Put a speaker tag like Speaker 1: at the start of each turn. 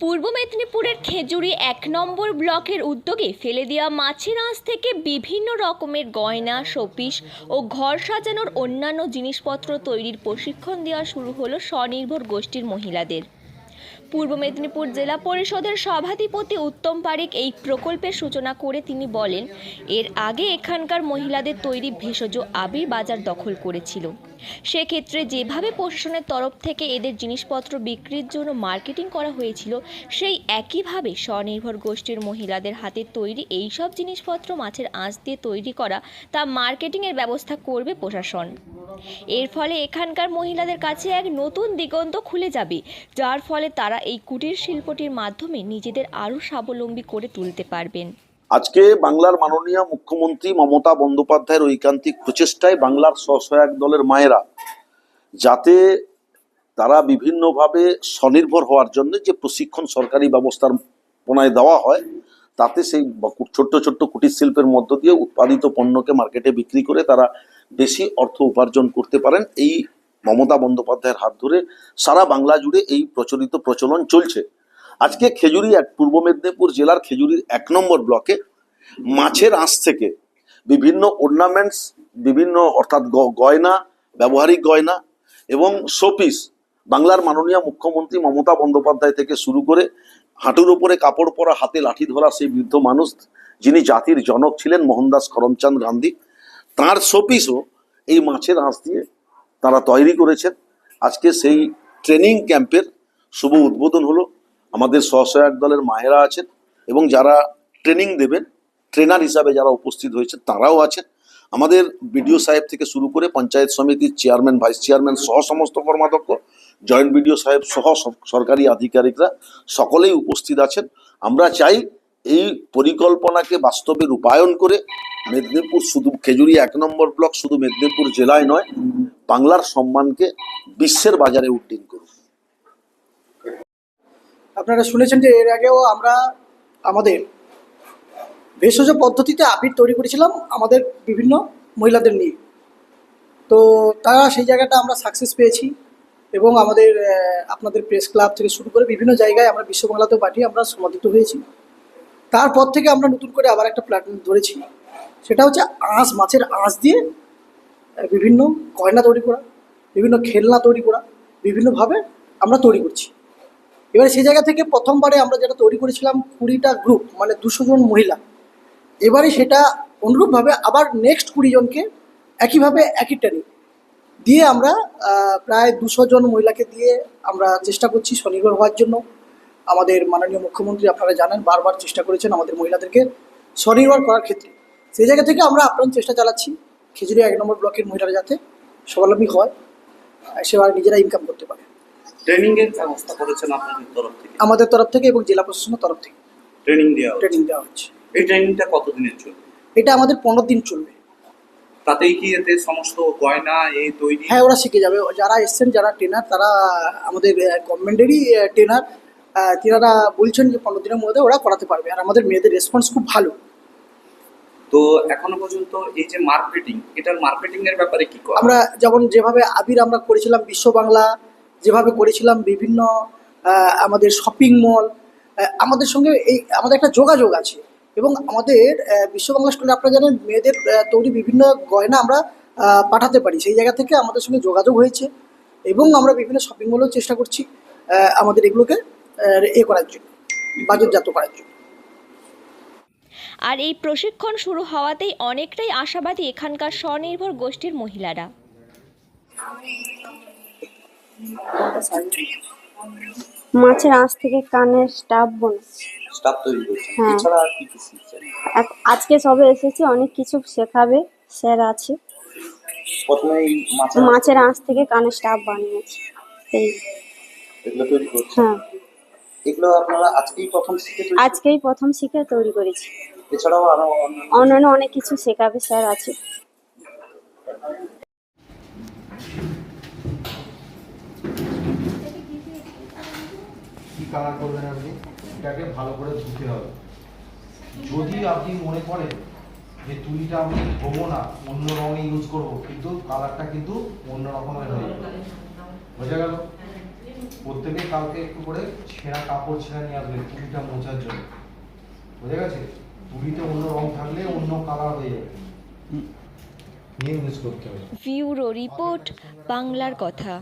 Speaker 1: পূর্ব মেদিনীপুরের খেজুরি এক নম্বর ব্লকের উদ্যোগে ফেলে দেওয়া মাছের আঁশ থেকে বিভিন্ন রকমের গয়না, শোপিস ও ঘর সাজানোর অন্যান্য জিনিসপত্র তৈরির প্রশিক্ষণ দেওয়া শুরু হলো স্বনির্ভর গোষ্ঠীর মহিলাদের। পূর্ব মেদিনীপুর জেলা পরিষদের সভাধিপতি উত্তম পারিক এই প্রকল্পের সূচনা করে তিনি বলেন, এর আগে এখানকার মহিলাদের তৈরি ভেষজ আবির বাজার দখল করেছিল। সেক্ষেত্রে যেভাবে প্রশাসনের তরফ থেকে এদের জিনিসপত্র বিক্রির জন্য মার্কেটিং করা হয়েছিল, সেই একইভাবে স্বনির্ভর গোষ্ঠীর মহিলাদের হাতে তৈরি এই সব জিনিসপত্র মাছের আঁচ দিয়ে তৈরি করা, তা মার্কেটিংয়ের ব্যবস্থা করবে প্রশাসন। এর ফলে এখানকার মহিলাদের কাছে এক নতুন দিগন্ত খুলে যাবে, যার ফলে তারা এই কুটির শিল্পটির মাধ্যমে নিজেদের আরও স্বাবলম্বী করে তুলতে পারবেন।
Speaker 2: আজকে বাংলার মাননীয় মুখ্যমন্ত্রী মমতা বন্দ্যোপাধ্যায়ের ঐকান্তিক প্রচেষ্টায় বাংলার স্বসহায়ক দলের মায়েরা যাতে তারা বিভিন্নভাবে স্বনির্ভর হওয়ার জন্য যে প্রশিক্ষণ সরকারি ব্যবস্থার পোনায় দেওয়া হয়, তাতে সেই ছোট্ট ছোট্ট কুটির শিল্পের মধ্য দিয়ে উৎপাদিত পণ্যকে মার্কেটে বিক্রি করে তারা বেশি অর্থ উপার্জন করতে পারেন, এই মমতা বন্দ্যোপাধ্যায়ের হাত ধরে সারা বাংলা জুড়ে এই প্রচলিত প্রচলন চলছে। আজকে খেজুরি এক, পূর্ব মেদিনীপুর জেলার খেজুরির এক নম্বর ব্লকে মাছের আঁশ থেকে বিভিন্ন অর্নামেন্টস বিভিন্ন অর্থাৎ গয়না, ব্যবহারিক গয়না এবং শোপিস বাংলার মাননীয় মুখ্যমন্ত্রী মমতা বন্দ্যোপাধ্যায় থেকে শুরু করে হাঁটুর উপরে কাপড় পরা, হাতে লাঠি ধরা সেই বৃদ্ধ মানুষ যিনি জাতির জনক ছিলেন, মোহনদাস করমচাঁদ গান্ধী, তাঁর শোপিসও এই মাছের আঁশ দিয়ে তারা তৈরি করেছেন। আজকে সেই ট্রেনিং ক্যাম্পের শুভ উদ্বোধন হলো। আমাদের স্বসহায়ক দলের মায়েরা আছেন এবং যারা ট্রেনিং দেবেন, ট্রেনার হিসাবে যারা উপস্থিত হয়েছে তারাও আছেন। আমাদের বিডিও সাহেব থেকে শুরু করে পঞ্চায়েত সমিতির চেয়ারম্যান, ভাইস চেয়ারম্যান সহ সমস্ত কর্মাধ্যক্ষ, জয়েন্ট বিডিও সাহেব সহ সরকারি আধিকারিকরা সকলেই উপস্থিত আছেন। আমরা চাই এই পরিকল্পনাকে বাস্তবে রূপায়ণ করে মেদিনীপুর শুধু খেজুরি এক নম্বর ব্লক, শুধু মেদিনীপুর জেলায় নয় বাংলার সম্মানকে বিশ্বের বাজারে উড্ডীন করুক
Speaker 3: আপনারা শুনেছেন যে এর আগেও আমরা আমাদের ভেষজ পদ্ধতিতে আবির তৈরি করেছিলাম আমাদের বিভিন্ন মহিলাদের নিয়ে। তো তারা সেই জায়গাটা আমরা সাকসেস পেয়েছি এবং আমাদের আপনাদের প্রেস ক্লাব থেকে শুরু করে বিভিন্ন জায়গায় আমরা বিশ্ববাংলাতেও পাঠিয়ে আমরা সমাদিত হয়েছি। তারপর থেকে আমরা নতুন করে আবার একটা প্ল্যাটফর্ম ধরেছি। সেটা হচ্ছে আঁশ, মাছের আঁশ দিয়ে বিভিন্ন গয়না তৈরি করা, বিভিন্ন খেলনা তৈরি করা, বিভিন্নভাবে আমরা তৈরি করছি। এবারে সেই জায়গা থেকে প্রথমবারে আমরা যেটা তৈরি করেছিলাম কুড়িটা গ্রুপ মানে দুশো জন মহিলা। এবারে সেটা অনুরূপভাবে আবার নেক্সট কুড়ি জনকে একইভাবে একই ট্রেনিং দিয়ে আমরা প্রায় দুশো জন মহিলাকে দিয়ে আমরা চেষ্টা করছি স্বনির্ভর হওয়ার জন্য। আমাদের মাননীয় মুখ্যমন্ত্রী আপনারা জানেন, বারবার চেষ্টা করেছেন আমাদের মহিলাদেরকে স্বনির্ভর করার ক্ষেত্রে। সেই জায়গা থেকে আমরা আপ্রাণ চেষ্টা চালাচ্ছি। খেজুরি এক নম্বর ব্লকের মহিলারা যাতে স্বাবলম্বী হয় সেবার নিজেরা ইনকাম করতে পারে।
Speaker 4: ট্রেনিং এর ব্যবস্থা করেছেন আপনাদের তরফ থেকে?
Speaker 3: আমাদের তরফ থেকে এবং জেলা প্রশাসনের তরফ থেকে।
Speaker 4: ট্রেনিং দেওয়া।
Speaker 3: ট্রেনিং দেওয়া হচ্ছে।
Speaker 4: এই ট্রেনিংটা কতদিনের চলবে?
Speaker 3: এটা আমাদের পনেরো দিন চলবে।
Speaker 4: তাতেই কি এতে সমস্ত গয়না এই তৈরি?
Speaker 3: হ্যাঁ ওরা শিখে যাবে। যারা এসছেন যারা ট্রেনার তারা আমাদের গভর্নমেন্টেরই ট্রেনার তিনারা বলছেন যে পনেরো দিনের মধ্যে ওরা করাতে পারবে। আর আমাদের মেয়েদের রেসপন্স খুব ভালো।
Speaker 4: তো এখনও পর্যন্ত এই যে মার্কেটিং এটার মার্কেটিং এর ব্যাপারে কি
Speaker 3: আমরা যেমন যেভাবে আবির আমরা করেছিলাম বিশ্ব বাংলা, যেভাবে করেছিলাম বিভিন্ন আমাদের শপিং মল আমাদের সঙ্গে এই, আমাদের একটা যোগাযোগ আছে। এবং আমাদের বিশ্ব বাংলা স্টোরে আপনারা জানেন মেয়েদের তৈরি বিভিন্ন গয়না আমরা পাঠাতে পারি। সেই জায়গা থেকে আমাদের সঙ্গে যোগাযোগ হয়েছে এবং আমরা বিভিন্ন শপিং মলেও চেষ্টা করছি আমাদের এগুলোকে এ করার জন্য, বাজারজাত করার জন্য।
Speaker 1: আর এই প্রশিক্ষণ শুরু হওয়াতেই অনেকটাই আশাবাদী এখানকার স্বনির্ভর গোষ্ঠীর মহিলারা।
Speaker 5: মাছের আঁশ থেকে কানের স্টাফ বোনা
Speaker 4: স্টাফ তৈরি করছেন
Speaker 5: হ্যাঁ।
Speaker 4: এছাড়া আর শিখছেন
Speaker 5: আজকে সবে এসেছি অনেক কিছু শেখাবে স্যার আছে।
Speaker 4: প্রথমে মাছের
Speaker 5: আঁশ থেকে কানের স্টাফ বানিয়েছি। এই।
Speaker 4: এগুলো তৈরি করছেন
Speaker 5: হ্যাঁ।
Speaker 4: এগুলো আপনারা আজকেই প্রথম শিখে তৈরি
Speaker 5: আজকেই প্রথম শিখে তৈরি করেছি।
Speaker 4: এছাড়াও আরও অন্যান্য
Speaker 5: অন্যান্য অনেক কিছু শেখাবে স্যার আছে।
Speaker 6: কি কালার করবেন আপনি? এটাকে ভালো করে ধুতে হবে। যদি আপনি মনে করেন যে তুলিটা আমি ধোবো না অন্য রঙে ইউজ করব কিন্তু কালারটা কিন্তু অন্য রকমের হয়ে যাবে বোঝা গেল? প্রত্যেকে কালকে একটু করে ছেঁড়া কাপড় ছেঁড়া নিয়ে আসবে তুলিটা মোছার জন্য। বুঝে গেছে? তুলিতে অন্য রং থাকলে অন্য কালার হয়ে যাবে। নিয়ে ইউজ করতে হবে।
Speaker 1: ভিউরো রিপোর্ট বাংলার কথা।